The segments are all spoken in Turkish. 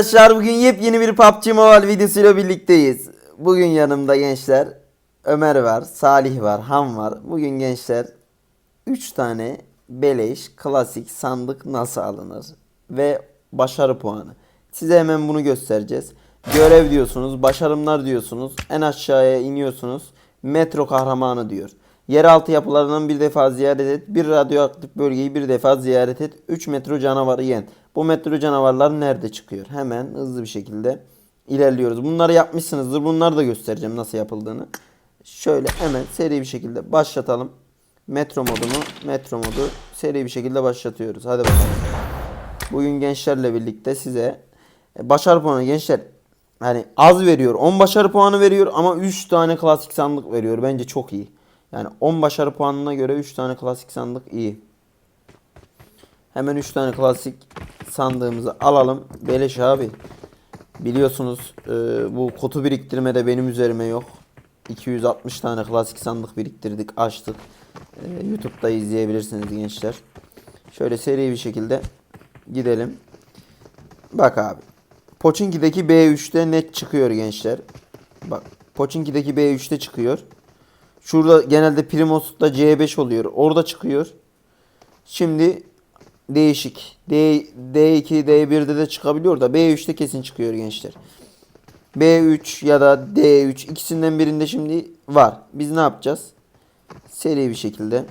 Arkadaşlar bugün yepyeni bir PUBG Mobile videosuyla birlikteyiz. Bugün yanımda gençler Ömer var, Salih var, Han var. Bugün gençler 3 tane beleş klasik sandık nasıl alınır ve başarı puanı. Size hemen bunu göstereceğiz. Görev diyorsunuz, başarımlar diyorsunuz. En aşağıya iniyorsunuz. Metro kahramanı diyor. Yeraltı yapılarından bir defa ziyaret et. Bir radyoaktif bölgeyi bir defa ziyaret et. 3 metro canavarı yen. Bu metro canavarlar nerede çıkıyor? Hemen hızlı bir şekilde ilerliyoruz. Bunları yapmışsınızdır. Bunları da göstereceğim nasıl yapıldığını. Şöyle hemen seri bir şekilde başlatalım. Metro modunu, metro modu seri bir şekilde başlatıyoruz. Hadi bakalım. Bugün gençlerle birlikte size e, başarı puanı gençler hani az veriyor. 10 başarı puanı veriyor ama 3 tane klasik sandık veriyor. Bence çok iyi. Yani 10 başarı puanına göre 3 tane klasik sandık iyi. Hemen 3 tane klasik sandığımızı alalım. Beleş abi. Biliyorsunuz e, bu kotu biriktirmede benim üzerime yok. 260 tane klasik sandık biriktirdik, açtık. E, YouTube'da izleyebilirsiniz gençler. Şöyle seri bir şekilde gidelim. Bak abi. Pochinki'deki B3'te net çıkıyor gençler. Bak Pochinki'deki B3'te çıkıyor. Şurada genelde Primos'ta C5 oluyor. Orada çıkıyor. Şimdi değişik. D, D2, D1'de de çıkabiliyor da B3'te kesin çıkıyor gençler. B3 ya da D3 ikisinden birinde şimdi var. Biz ne yapacağız? Seri bir şekilde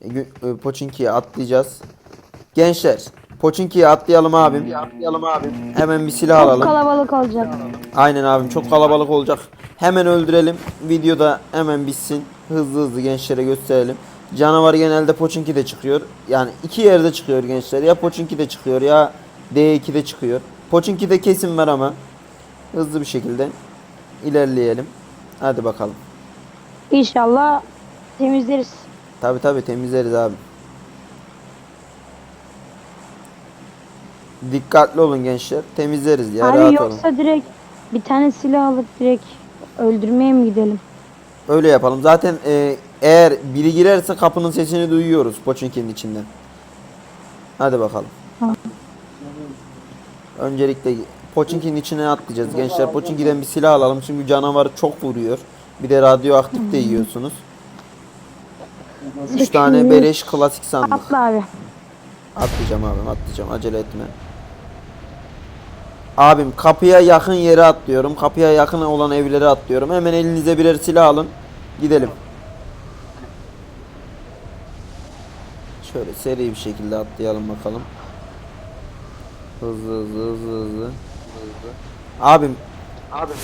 e, e, Pochinki'ye atlayacağız. Gençler, Pochinki'ye atlayalım abim. Atlayalım abim. Hemen bir silah Çok alalım. kalabalık olacak. Aynen abim çok kalabalık olacak. Hemen öldürelim. Videoda hemen bitsin. Hızlı hızlı gençlere gösterelim. Canavar genelde Pochinki'de çıkıyor. Yani iki yerde çıkıyor gençler. Ya Pochinki'de çıkıyor ya D2'de çıkıyor. Pochinki'de kesin var ama hızlı bir şekilde ilerleyelim. Hadi bakalım. İnşallah temizleriz. Tabi tabi temizleriz abi. Dikkatli olun gençler. Temizleriz ya Abi rahat yoksa olun. direkt bir tane silah alıp direkt öldürmeye mi gidelim? Öyle yapalım. Zaten e, eğer biri girerse kapının sesini duyuyoruz Pochinki'nin içinden. Hadi bakalım. Tamam. Öncelikle Pochinki'nin içine atlayacağız gençler. Pochinki'den bir silah alalım çünkü canavar çok vuruyor. Bir de radyoaktif de yiyorsunuz. 3 tane beleş klasik sandık. Atla abi. Atlayacağım abim atlayacağım acele etme. Abim kapıya yakın yere atlıyorum. Kapıya yakın olan evlere atlıyorum. Hemen elinize birer silah alın. Gidelim. Şöyle seri bir şekilde atlayalım bakalım. Hızlı hızlı hızlı hızlı. Abim. Abim.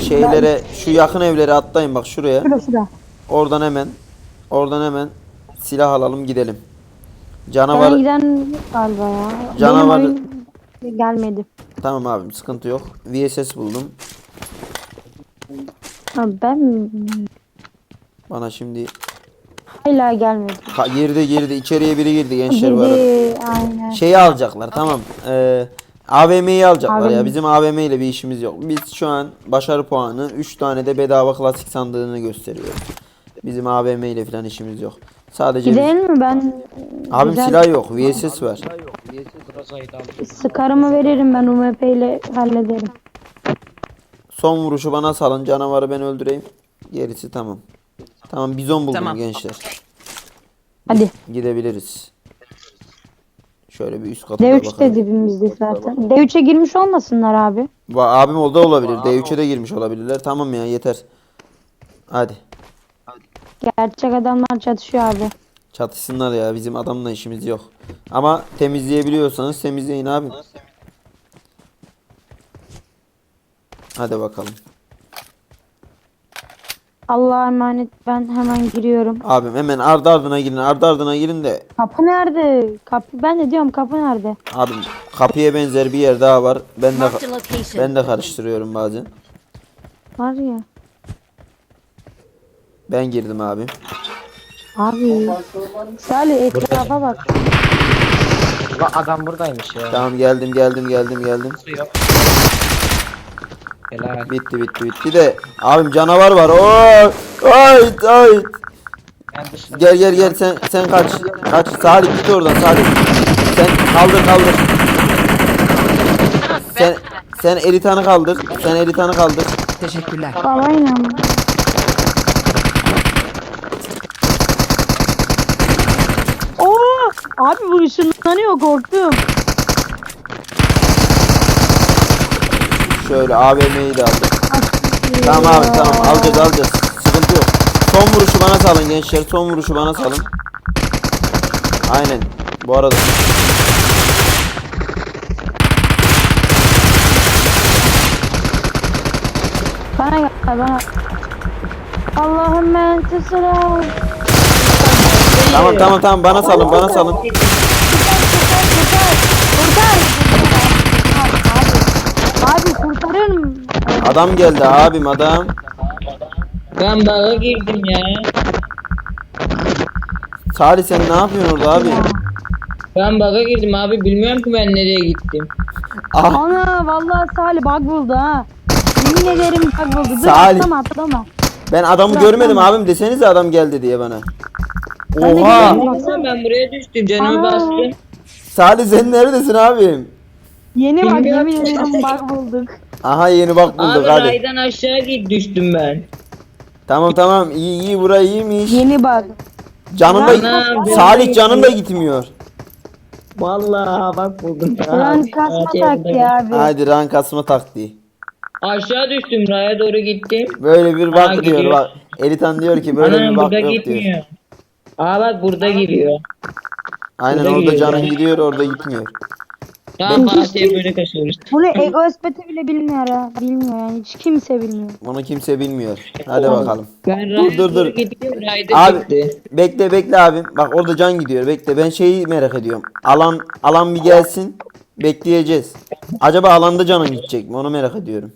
Şeylere şu yakın evlere atlayın bak şuraya. Şurada şurada. Oradan hemen. Oradan hemen silah alalım gidelim. Bana Canavar giden galiba ya. Canavar- Benim gelmedi. Tamam abim sıkıntı yok. VSS buldum. Abi ben Bana şimdi hala gelmedi. ha, girdi girdi içeriye biri girdi gençler var. Girdi, aynen. Şeyi alacaklar tamam. Ee, AVM'yi alacaklar ya. AVM. Bizim AVM ile bir işimiz yok. Biz şu an başarı puanı 3 tane de bedava klasik sandığını gösteriyoruz. Bizim AVM ile falan işimiz yok. Sadece Gidelim mi ben? Abim güzel- silah yok. VSS var. Sıkarımı veririm ben UMP ile hallederim. Son vuruşu bana salın. Canavarı ben öldüreyim. Gerisi tamam. Tamam bizon buldum Tamam. gençler. Hadi. Gidebiliriz. Şöyle bir üst kata da D3 bakalım. de dibimizde zaten. D3'e girmiş olmasınlar abi. Va abim oldu olabilir. D3'e de girmiş olabilirler. Tamam ya yeter. Hadi. Gerçek adamlar çatışıyor abi. Çatışsınlar ya. Bizim adamla işimiz yok. Ama temizleyebiliyorsanız temizleyin abi. Hadi bakalım. Allah'a emanet ben hemen giriyorum. Abim hemen ardı ardına girin. Ardı ardına girin de Kapı nerede? Kapı ben de diyorum kapı nerede? abim kapıya benzer bir yer daha var. Ben de ben de karıştırıyorum bazen. Var ya. Ben girdim abi. Abi. Salih etrafa bak. Adam buradaymış ya. Tamam geldim geldim geldim geldim. Su yok. Helal. Bitti bitti bitti de abim canavar var. Oy! Ay ay. Ben dışında Gel gel gel sen sen kaç. Kaç Salih git oradan Salih. Sen kaldır kaldır. Sen sen Eritan'ı kaldır. Sen Eritan'ı kaldır. Teşekkürler. Babayla mı? Oo! Abi bu ışınlanıyor korktum. Şöyle AVM'yi de aldık. Tamam abi tamam alacağız alacağız. Sıkıntı yok. Son vuruşu bana salın gençler. Son vuruşu bana salın. Aynen. Bu arada. Bana gel bana. Allah'ım ben. Tamam tamam tamam bana salın bana salın. Kurtar kurtar. Abi, abi kurtarın. Adam geldi abim adam. Ben baga girdim ya. Salih sen ne yapıyorsun orada abi? Ben baga girdim abi bilmiyorum ki ben nereye gittim. Ah Ana vallahi Salih bug buldu ha. Yemin ederim bug buldu. Dur Salih. atlama atlama. ben adamı görmedim abim desenize adam geldi diye bana. Ben de Oha. görmedim. Baksana ben buraya düştüm canımı bastım. Salih sen neredesin abim? Yeni bak Bilmiyorum. yemin ederim bug bulduk. Aha yeni bak bulduk Abi hadi. raydan aşağı git düştüm ben. Tamam tamam iyi iyi burayı iyiymiş. Yeni bug. Canım da Ana, Salih canım da gitmiyor. Vallahi bak buldum. Ulan kasma taktiği abi. Hadi rank asma taktiği. Aşağı düştüm raya doğru gittim. Böyle bir Aa, bak diyor gidiyor. bak. Elitan diyor ki böyle Ana bir bak burada yok diyor. gitmiyor. Aa bak burada giriyor. Aynen Burada orada gidiyor. canın gidiyor orada gitmiyor. Tamam Fatih'e böyle kaçıyoruz. Bunu ego espeti bile bilmiyor ha. Bilmiyor yani hiç kimse bilmiyor. Bunu kimse bilmiyor. Hadi bakalım. Ben dur, dur. rayda Abi gitti. bekle bekle abim. Bak orada can gidiyor. Bekle ben şeyi merak ediyorum. Alan alan bir gelsin. Bekleyeceğiz. Acaba alanda canın gidecek mi? Onu merak ediyorum.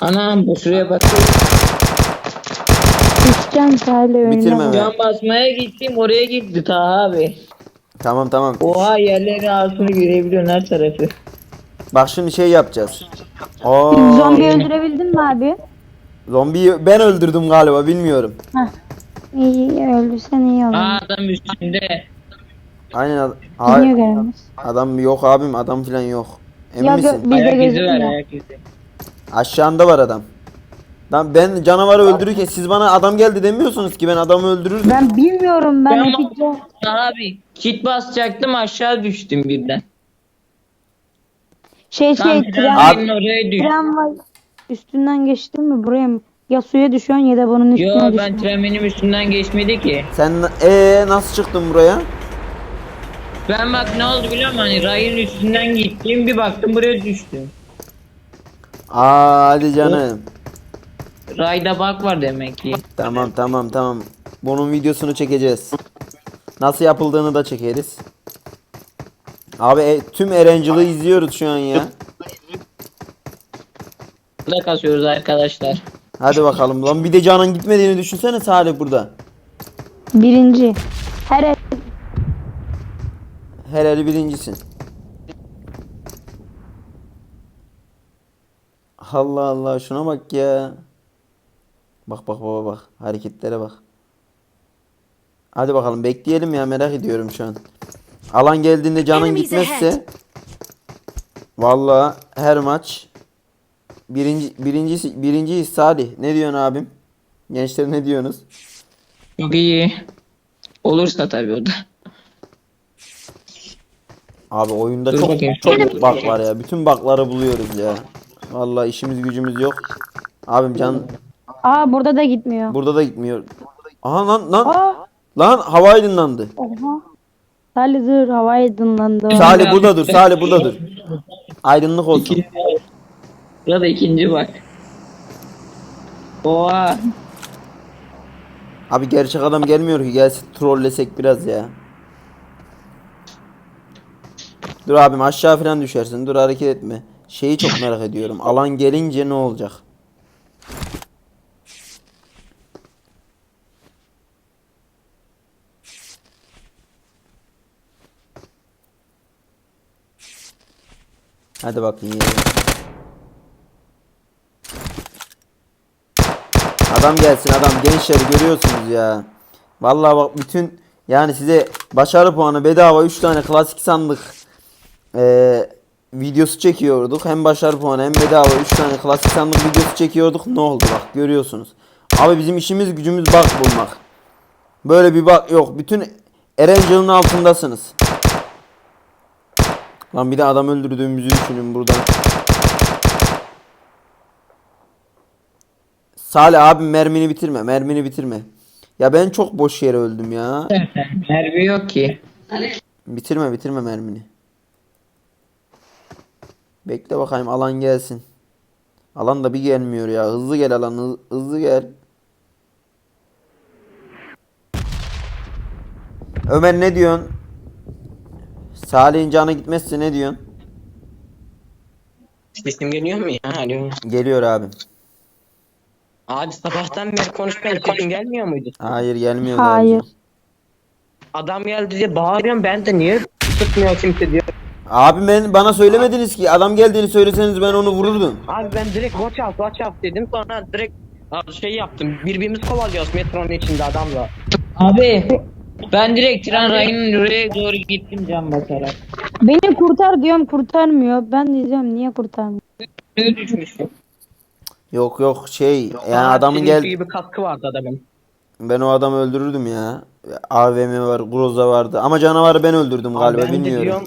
Anam bu şuraya bak. Düşeceğim Salih Bitirme önüne. be. Can basmaya gittim oraya gitti ta abi. Tamam tamam. Oha yerlerin altını görebiliyorsun her tarafı. Bak şimdi şey yapacağız. Oo, Zombi öldürebildin mi abi? zombiyi ben öldürdüm galiba bilmiyorum. İyi öldürsen iyi olur. Aa adam üstünde. Aynen ad- Gidiyor Hayır, görmüş. adam yok abim adam filan yok. Emin Ya misin? gö- Bizde Ayak izi var ayak izi. Aşağında var adam. Lan ben canavarı öldürürken siz bana adam geldi demiyorsunuz ki ben adamı öldürürdüm. Ben bilmiyorum ben Ben hiç- abi kit basacaktım aşağı düştüm birden. şey Tam şey tren, trenin oraya düştüm. tren var. Üstünden geçtin mi buraya mı? Ya suya düşüyorsun ya da bunun üstüne Yo düşüyorsun. ben tren benim üstümden geçmedi ki. Sen ee nasıl çıktın buraya? Ben bak ne oldu biliyor musun? Hani rayın üstünden gittim bir baktım buraya düştüm. Aa hadi canım. Rayda bak var demek ki. Tamam tamam tamam. Bunun videosunu çekeceğiz. Nasıl yapıldığını da çekeriz. Abi e, tüm Erangel'ı izliyoruz şu an ya. Burada kasıyoruz arkadaşlar. Hadi bakalım lan bir de canın gitmediğini düşünsene Salih burada. Birinci. Her el- Her eli birincisin. Allah Allah şuna bak ya. Bak bak baba bak hareketlere bak. Hadi bakalım bekleyelim ya merak ediyorum şu an. Alan geldiğinde canın gitmezse Vallahi her maç birinci birincisi birinciyiz Salih. Ne diyorsun abim? Gençler ne diyorsunuz? Çok iyi. Olursa tabii o da. Abi oyunda Dur çok bakayım. çok bak var ya. Bütün bakları buluyoruz ya. Vallahi işimiz gücümüz yok. Abim can Aa burada da gitmiyor. burada da gitmiyor. Aha lan lan Aa. lan hava aydınlandı. Oha. Salih dur hava aydınlandı. Salih burada dur. Salih burada dur. Aydınlık olsun. İkinci. Burada ikinci bak. Oha. Abi gerçek adam gelmiyor ki gelsin trollesek biraz ya. Dur abim aşağı falan düşersin. Dur hareket etme. Şeyi çok merak ediyorum. Alan gelince ne olacak? Hadi bakayım. Adam gelsin adam gençleri görüyorsunuz ya. Vallahi bak bütün yani size başarı puanı bedava 3 tane klasik sandık eee, videosu çekiyorduk. Hem başarı puanı hem bedava 3 tane klasik sandık videosu çekiyorduk. Ne oldu bak görüyorsunuz. Abi bizim işimiz gücümüz bak bulmak. Böyle bir bak yok. Bütün Erangel'ın altındasınız. Lan bir de adam öldürdüğümüzü düşünün buradan. Salih abi mermini bitirme. Mermini bitirme. Ya ben çok boş yere öldüm ya. Mermi yok ki. Bitirme bitirme mermini. Bekle bakayım alan gelsin. Alan da bir gelmiyor ya. Hızlı gel alan hız- hızlı gel. Ömer ne diyorsun? Salih'in canı gitmezse ne diyorsun? Sesim geliyor mu ya? Alo. Geliyor abim. Abi sabahtan beri konuşmayan sesim gelmiyor muydu? Hayır gelmiyor. Hayır. abicim. Adam geldi diye bağırıyorum ben de niye tutmuyor kimse diyor. Abi ben bana söylemediniz ki adam geldiğini söyleseniz ben onu vururdum. Abi ben direkt watch out watch out dedim sonra direkt şey yaptım. Birbirimizi kovalıyoruz metronun içinde adamla. Abi ben direkt tren rayının oraya doğru gittim can basarak. Beni kurtar diyorum kurtarmıyor. Ben de diyorum niye kurtarmıyor? Ne düşmüşüm? Yok yok şey yani Aa, adamın gel gibi kaskı vardı adamın. ben o adamı öldürürdüm ya. AVM var, Groza vardı ama canavarı ben öldürdüm galiba ben de bilmiyorum. diyorum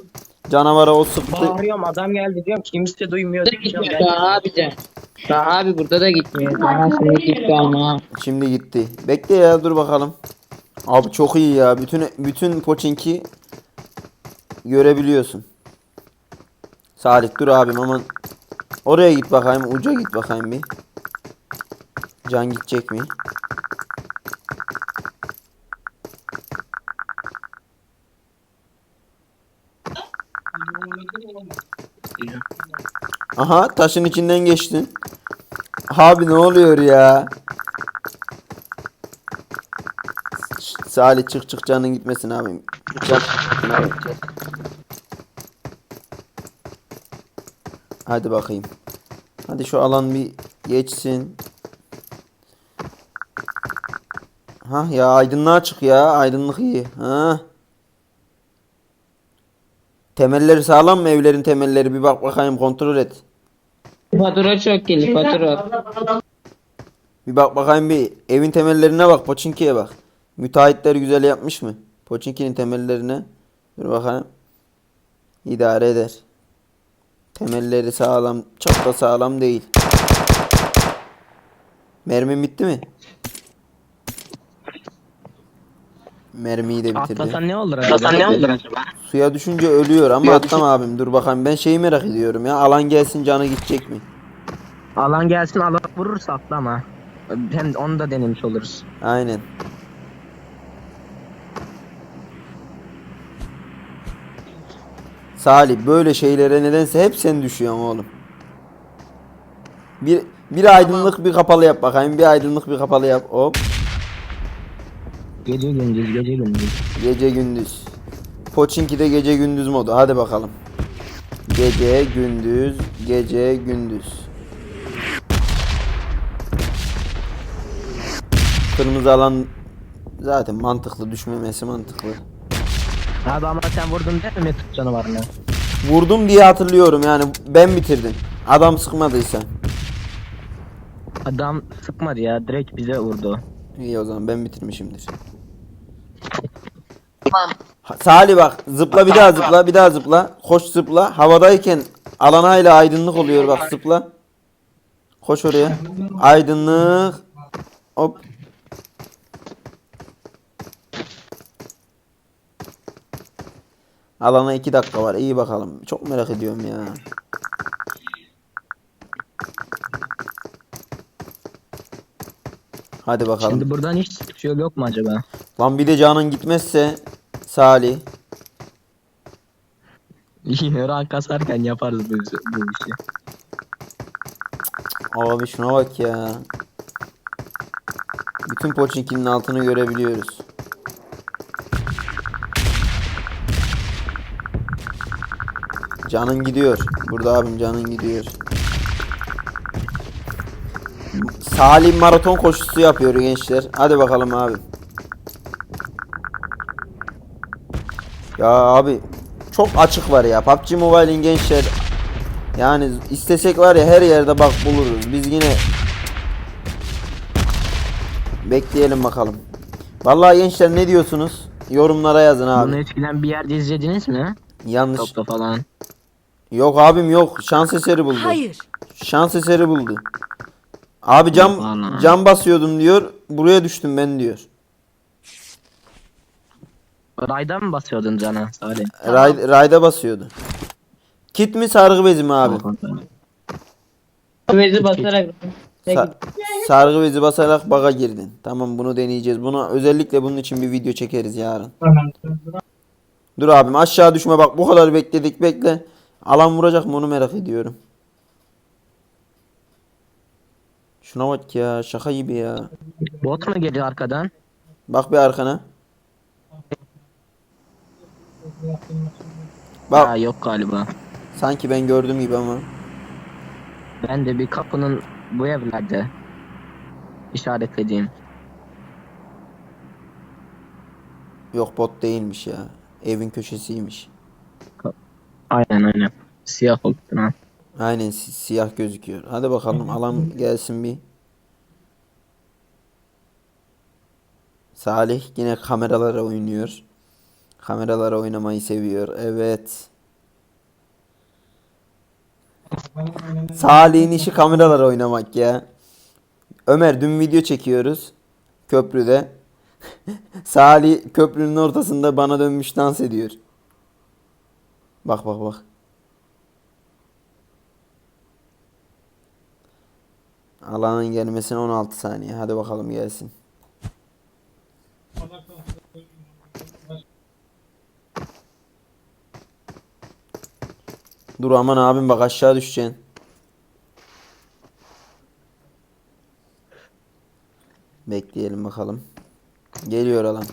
Canavara o sıktı. bağırıyorum adam geldi diyorum kimse duymuyor. Burada gitmiyor daha abi de. Daha abi burada da gitmiyor. Daha şimdi gitti ama. Şimdi gitti. Bekle ya dur bakalım. Abi çok iyi ya. Bütün bütün Pochinki görebiliyorsun. Salih dur abim aman. Oraya git bakayım. Uca git bakayım bir. Can gidecek mi? Aha taşın içinden geçtin. Abi ne oluyor ya? Salih çık çık canın gitmesin abim. Hadi bakayım. Hadi şu alan bir geçsin. Ha ya aydınlığa çık ya. Aydınlık iyi. Ha. Temelleri sağlam mı evlerin temelleri? Bir bak bakayım kontrol et. Fatura çok gelir fatura. Bir bak bakayım bir evin temellerine bak Poçinki'ye bak. Müteahhitler güzel yapmış mı? Poçinki'nin temellerine. Dur bakayım. İdare eder. Temelleri sağlam. Çok da sağlam değil. Mermin bitti mi? Mermiyi de bitirdi. Atlasan ne olur acaba? Atlasan ne olur acaba? Suya düşünce ölüyor ama atlama abim. Dur bakayım ben şeyi merak ediyorum ya. Alan gelsin canı gidecek mi? Alan gelsin alan vurursa atlama. Hem onu da denemiş oluruz. Aynen. Salih böyle şeylere nedense hep sen düşüyorsun oğlum. Bir bir aydınlık bir kapalı yap bakayım. Bir aydınlık bir kapalı yap. Hop. Gece gündüz gece gündüz. Gece gündüz. Pochinki'de gece gündüz modu. Hadi bakalım. Gece gündüz, gece gündüz. Kırmızı alan zaten mantıklı düşmemesi mantıklı. Abi ama sen vurdun değil mi Mesut canavarını? Vurdum diye hatırlıyorum yani ben bitirdim. Adam sıkmadıysa. Adam sıkmadı ya direkt bize vurdu. İyi o zaman ben bitirmişimdir. Ha- Salih bak zıpla bir daha zıpla bir daha zıpla. Koş zıpla. Havadayken alanayla aydınlık oluyor bak zıpla. Koş oraya. Aydınlık. Hop. Alana 2 dakika var. İyi bakalım. Çok merak ediyorum ya. Hadi bakalım. Şimdi buradan hiç sıkıyor yok mu acaba? Lan bir de canın gitmezse Salih. Rank kasarken yaparız bu, bu işi. Abi şuna bak ya. Bütün Pochinki'nin altını görebiliyoruz. Canın gidiyor. Burada abim canın gidiyor. Salih maraton koşusu yapıyor gençler. Hadi bakalım abi. Ya abi çok açık var ya. PUBG Mobile'in gençler yani istesek var ya her yerde bak buluruz. Biz yine bekleyelim bakalım. Vallahi gençler ne diyorsunuz? Yorumlara yazın Bunu abi. eskiden bir yerde izlediniz mi? Yanlış. Topta falan. Yok abim yok. Şans eseri buldu. Hayır. Şans eseri buldu. Abi cam Vallahi. cam basıyordum diyor. Buraya düştüm ben diyor. Rayda mı basıyordun cana Salih? Ray, rayda basıyordu. Kit mi sargı bezi mi abi? Bezi basarak. Sa- sargı bezi basarak baga girdin. Tamam bunu deneyeceğiz. Buna özellikle bunun için bir video çekeriz yarın. Dur abim aşağı düşme bak bu kadar bekledik bekle. Alan vuracak mı onu merak ediyorum. Şuna bak ya şaka gibi ya. Bot mu geliyor arkadan? Bak bir arkana. Bak Ha yok galiba. sanki ben gördüm gibi ama. Ben de bir kapının bu evlerde işaretlediğim. Yok bot değilmiş ya. Evin köşesiymiş. Aynen aynen. Siyah oldu ha. Aynen si- siyah gözüküyor. Hadi bakalım alan gelsin bir. Salih yine kameralara oynuyor. Kameralara oynamayı seviyor. Evet. Salih'in işi kameralara oynamak ya. Ömer dün video çekiyoruz. Köprüde. Salih köprünün ortasında bana dönmüş dans ediyor. Bak bak bak. Alanın gelmesine 16 saniye. Hadi bakalım gelsin. Dur aman abim bak aşağı düşeceksin. Bekleyelim bakalım. Geliyor alan.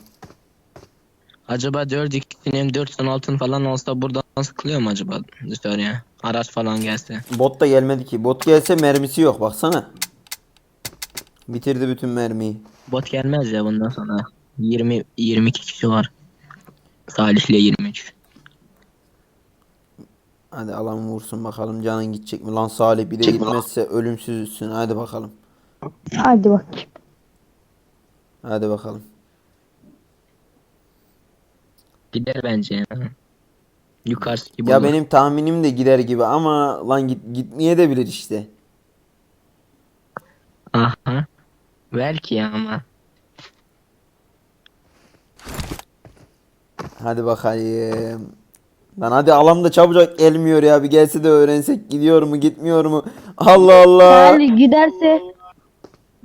Acaba 4 2'nin 4 son altın falan olsa buradan sıkılıyor mu acaba dışarıya? Araç falan gelse. Bot da gelmedi ki. Bot gelse mermisi yok baksana. Bitirdi bütün mermiyi. Bot gelmez ya bundan sonra. 20 22 kişi var. Salih'le 23. Hadi alan vursun bakalım canın gidecek mi? Lan Salih bir de gitmezse ölümsüzsün. Hadi bakalım. Hadi bak. Hadi bakalım. Gider bence ya. Yukarısı gibi Ya olur. benim tahminim de gider gibi ama lan git gitmeye de bilir işte. Aha. Belki ama. Hadi bakayım. Lan hadi alan da çabucak gelmiyor ya. Bir gelse de öğrensek gidiyor mu gitmiyor mu? Allah Allah. Salih giderse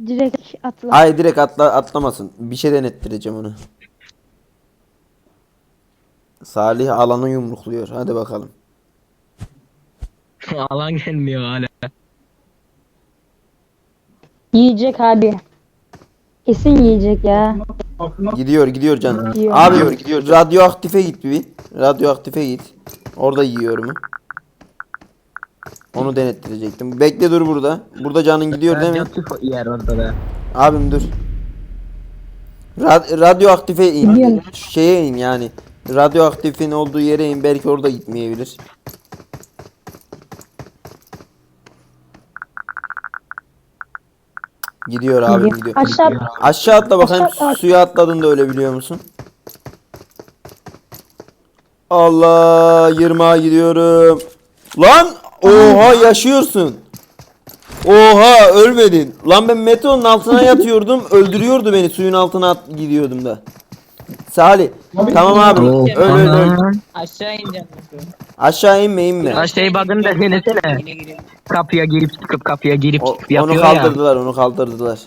direkt atla. Ay direkt atla atlamasın. Bir şey denettireceğim onu. Salih alanı yumrukluyor. Hadi bakalım. Alan gelmiyor hala. Yiyecek abi. Kesin yiyecek ya. Gidiyor gidiyor canım. Gidiyor. Abi gidiyor. Radyoaktife git bir. Radyoaktife git. Orada yiyor mu? Onu denettirecektim. Bekle dur burada. Burada canın gidiyor değil mi? Radyoaktif yer orada da. Abim dur. Rad- radyoaktife in. Gidiyorum. Şeye in yani. Radyoaktifin olduğu yere in. Belki orada gitmeyebilir. Gidiyor abim gidiyor. Aşağı Aşağı atla bakayım. Aşağı at. Suya atladın da öyle biliyor musun? Allah yırmağa gidiyorum. Lan oha yaşıyorsun. Oha ölmedin. Lan ben metronun altına yatıyordum. Öldürüyordu beni suyun altına at gidiyordum da. Salih. Tamam abi. Öl öl öl. Aşağı ineceğim. Aşağı inme inme. Ha şey bakın da denesene. Yine gireyim. Kapıya girip çıkıp kapıya girip O- çıkıp onu yapıyor ya. kaldırdılar onu kaldırdılar.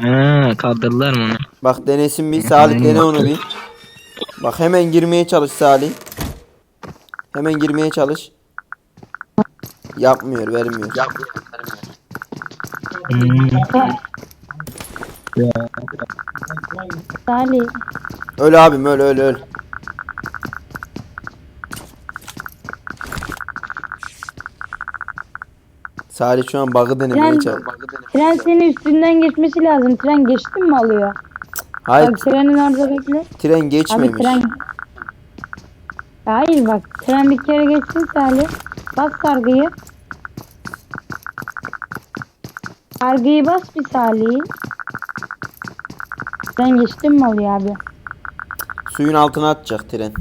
Ha, kaldırdılar mı onu? Bak denesin bir Salih dene onu bir. Bak hemen girmeye çalış Salih. Hemen girmeye çalış. Yapmıyor, vermiyor. Hmm. Salih. Öl abim öl öl öl. Salih şu an bug'ı denemeye Tren, çalışıyor. tren senin üstünden geçmesi lazım. Tren geçtin mi alıyor? Hayır Bak trenin orada bekle. tren Abi geçmemiş. tren Hayır bak tren bir kere geçsin Salih. Bas sargıyı. Sargıyı bas bir Salih. Sen geçtin mi oluyor abi? Suyun altına atacak tren.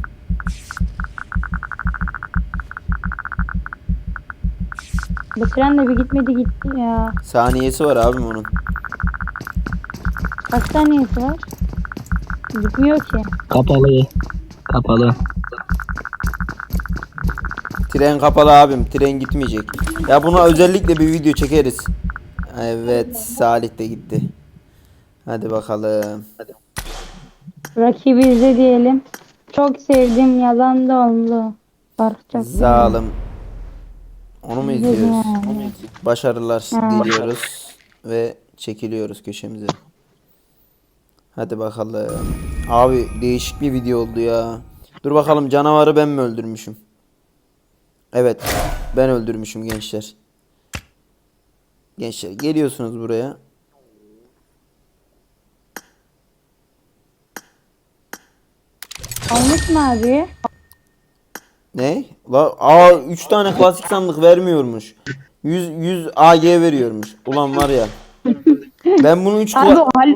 Bu tren de bir gitmedi gitti ya. Saniyesi var abim onun. Kaç saniyesi var? Gitmiyor ki. Kapalı. Kapalı. Tren kapalı abim. Tren gitmeyecek. Ya buna özellikle bir video çekeriz. Evet Salih de gitti. Hadi bakalım. Rakibi izle diyelim. Çok sevdim yalan da oldu. Barkacak. Zalim. Onu mu izliyoruz? Başarılar Ha. diliyoruz ve çekiliyoruz köşemize. Hadi bakalım. Abi değişik bir video oldu ya. Dur bakalım canavarı ben mi öldürmüşüm? Evet. Ben öldürmüşüm gençler. Gençler geliyorsunuz buraya. Olmuş mu abi? Ne? La aa 3 tane klasik sandık vermiyormuş. 100 100 AG veriyormuş. Ulan var ya. Ben bunu 3 Abi o hel-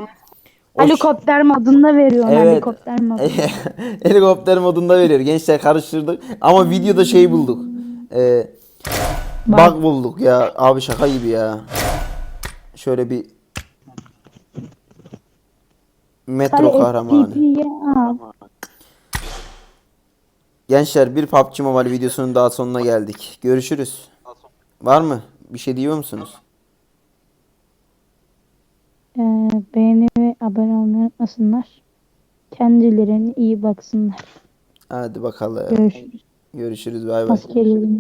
helikopter modunda veriyor. Evet. Helikopter modunda. Helikopter modunda veriyor. Gençler karıştırdık. Ama videoda şey bulduk. Ee, bug bulduk ya. Abi şaka gibi ya. Şöyle bir metro kahramanı. Gençler bir PUBG Mobile videosunun daha sonuna geldik. Görüşürüz. Var mı? Bir şey diyor musunuz? Ee, beğeni ve abone olmayı unutmasınlar. Kendilerine iyi baksınlar. Hadi bakalım. Görüşürüz. Görüşürüz. Bay bay. Maskeli.